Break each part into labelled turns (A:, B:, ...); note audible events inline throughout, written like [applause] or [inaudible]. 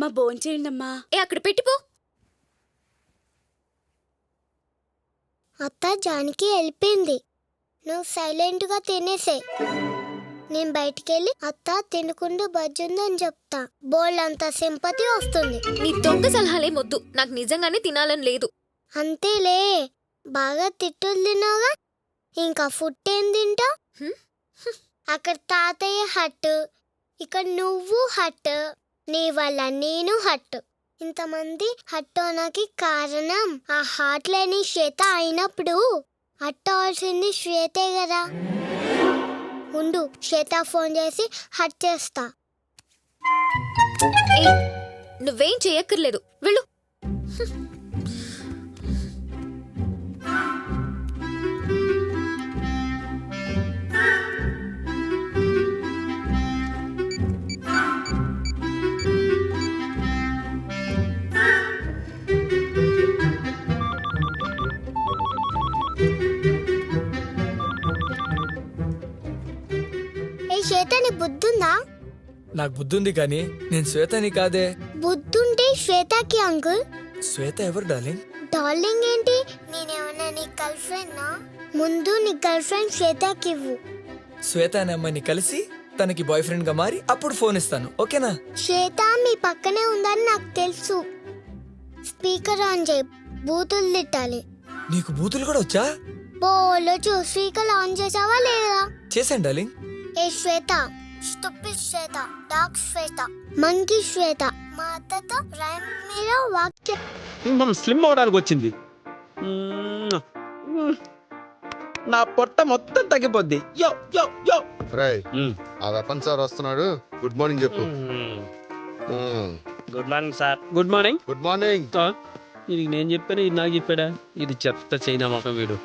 A: అమ్మ భోంచేయండి అమ్మా
B: ఏ అక్కడ పెట్టిపో
C: అత్త జానికి వెళ్ళిపోయింది. నువ్వు సైలెంట్గా తినేసే. నేను బయటికి వెళ్ళి అత్త తినకుండా బజ్జుందని చెప్తా. బోల్డ్ అంత సింపతి వస్తుంది.
B: నీ దొంగ సలహాలేం వద్దు నాకు నిజంగానే తినాలని లేదు.
C: అంతేలే. బాగా తిట్టులు తిన్నావుగా. ఇంకా ఫుడ్ ఏం తింటావు? అక్కడ తాతయ్య హట్ ఇక్కడ నువ్వు హట్ నీ వల్ల నేను హట్ ఇంతమంది హట్ కారణం ఆ హార్ట్ లేని శ్వేత అయినప్పుడు హట్ శ్వేతే కదా. ఉండు శ్వేత ఫోన్ చేసి హట్ చేస్తా.
B: నువ్వేం చేయక్కర్లేదు. వెళ్ళు.
C: శ్వేత నీ బుద్ధుందా?
D: నాకు బుద్ధుంది కానీ నేను శ్వేతని కాదే.
C: బుద్ధుంటే శ్వేతకి అంకుల్.
D: శ్వేత ఎవరు డార్లింగ్?
C: డార్లింగ్ ఏంటి? నేనేమన్నా నీ గర్ల్ ఫ్రెండ్ ముందు నీ గర్ల్ ఫ్రెండ్ శ్వేతకి ఇవ్వు.
D: శ్వేత అనే అమ్మాయిని కలిసి తనకి బాయ్ ఫ్రెండ్గా మారి అప్పుడు ఫోన్ ఇస్తాను ఓకేనా?
C: శ్వేత మీ పక్కనే ఉందని నాకు తెలుసు. స్పీకర్ ఆన్ చేయి బూతులు తిట్టాలి.
D: నీకు బూతులు కూడా వచ్చా?
C: బోలో స్పీకర్ ఆన్ చేసావా లేదా?
D: చేశాను డార్లింగ్.
C: ఏ Shweta stupid Shweta dog Shweta monkey Shweta మా అత్తతో రైమ్ మీద వాక్య
E: మనం స్లిమ్ అవడానికి వచ్చింది. నా పొట్ట మొత్తం తగ్గిపోద్ది. యో యో యో.
F: రై. ఆ వెపన్ సార్ వస్తున్నాడు. గుడ్ మార్నింగ్ చెప్పు.
G: Good morning sir.
E: Good morning.
F: Good morning.
E: Sir ఇది నేను చెప్పాను? ఇది నాకు చెప్పాడా? ఇది చెత్త చైనా మొక్క వీడు.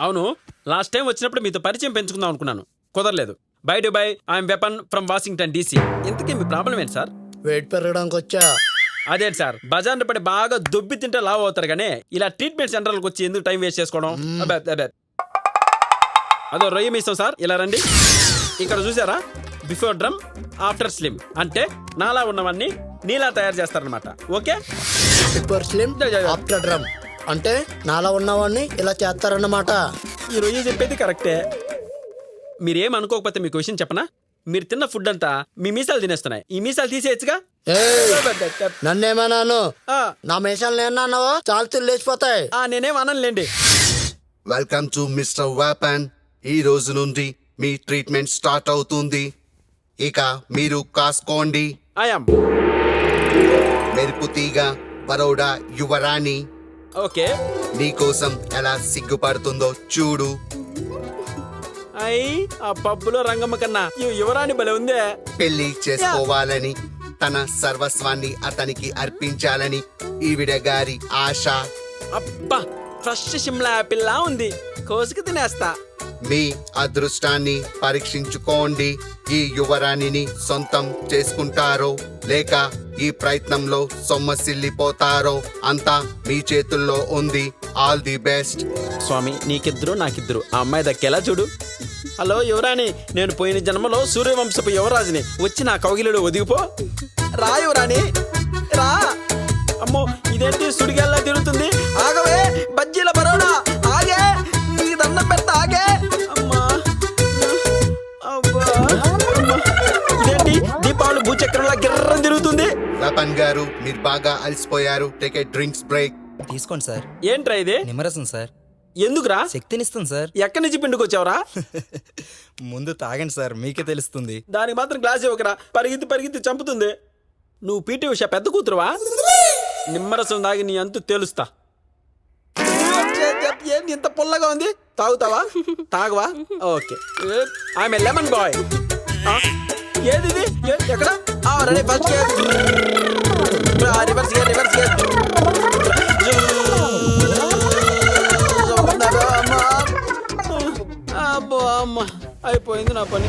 E: అవును. లాస్ట్ టైం వచ్చినప్పుడు మీతో పరిచయం పెంచుకుందాం అనుకున్నాను. కుదరలేదు. By to by I'm weapon from Washington DC. ఇంతకీ మీ ప్రాబ్లం ఏంటి సార్?
H: వెయిట్ పెరగడానికి వచ్చా?
E: అదేంటి సార్ బజార్ని పడి బాగా దొబ్బి తింటే లావ్ అవుతారు కానీ ఇలా ట్రీట్మెంట్ సెంటర్లకు వచ్చి ఎందుకు టైం వేస్ట్ చేసుకోవడం? అబ్బే, అబ్బే. అదో రొయ్య మీసం సార్ ఇలా రండి. ఇక్కడ చూసారా? Before drum after slim. అంటే నాలా ఉన్నవన్నీ నీలా తయారు చేస్తారనమాట okay?
H: Super slim. After drum. అంటే నాలా ఉన్నవాడిని ఇలా చేస్తారన్నమాట.
E: ఈ రొయ్య చెప్పేది కరెక్టే. మీరేం అనుకోకపోతే మీకు విషయం చెప్పనా? మీరు తిన్న ఫుడ్ అంతా మీ మీసాలు తినేస్తున్నాయి. ఈ మీసాలు తీసేయచ్చుగా?
H: నన్నేమన్నాను?
E: ఆ,
H: నా మేషాలు నేను అన్నావో చాలు లేచిపోతాయి.
E: ఆ, నేనేం అనలేండి
F: వెల్కమ్ టు మిస్టర్ వెపన్ ఈ రోజు నుండి మీ ట్రీట్మెంట్ స్టార్ట్ అవుతుంది. ఇక మీరు కాసుకోండి.
E: ఐఎమ్
F: మెరుపు తీగ బరోడా యువరాణి.
E: ఓకే.
F: నీకోసం ఎలా సిగ్గుపడుతుందో చూడు.
E: అయ్యి ఆ పబ్బులో రంగమ్మ కన్నా ఈ యువరాణి భలే ఉందే.
F: పెళ్ళి చేసుకోవాలని తన సర్వస్వాన్ని అతనికి అర్పించాలని ఈవిడ గారి ఆశ.
E: అబ్బా ఫ్రెష్ షిమ్లా ఉంది. కోసుకు తినేస్తా.
F: మీ అదృష్టాన్ని పరీక్షించుకోండి. ఈ యువరాణిని సొంతం చేసుకుంటారో లేక ఈ ప్రయత్నంలో సొమ్మసిల్లిపోతారో అంతా మీ చేతుల్లో ఉంది. ఆల్ ది బెస్ట్
E: స్వామి నీకిద్దరు నాకిద్దరు. ఆ అమ్మాయి దక్కేలా చూడు. హలో యువరాణి. నేను పోయిన జన్మలో సూర్యవంశపు యువరాజుని. వచ్చి నా కౌగిలిలో ఒదిగిపో. రా యువరాణి. రా. అమ్మో ఇదేంటి సుడిగాల్లా తిరుగుతుంది? ఆగవే బజ్జీల బరోడా.
F: వెపన్ గారు మీరు బాగా అలసిపోయారు. టేక్ ఏ డ్రింక్స్ బ్రేక్
I: తీసుకోండి సార్.
E: ఏంట్రా ఇది?
I: నిమ్మరసం సార్.
E: ఎందుకురా?
I: శక్తినిస్తుంది సార్.
E: ఎక్కడి నుంచి పిండుకొచ్చావురా [laughs]
I: ముందు తాగండి సార్ మీకే తెలుస్తుంది.
E: దానికి మాత్రం గ్లాస్ ఇవ్వకరా. పరిగెత్తి పరిగెత్తి చంపుతుంది. నువ్వు పీటీ ఉషా పెద్ద కూతురువా? నిమ్మరసం దాగి నీ అంతు తేలుస్తా. ఏంది ఇంత పుల్లగా ఉంది? తాగుతావా? తాగవా? ఓకే. ఆమె లెమన్ బాయ్ ఏది ఇది? ఎక్కడ? రెడీ ఫస్ట్ అయిపోయింది నా పని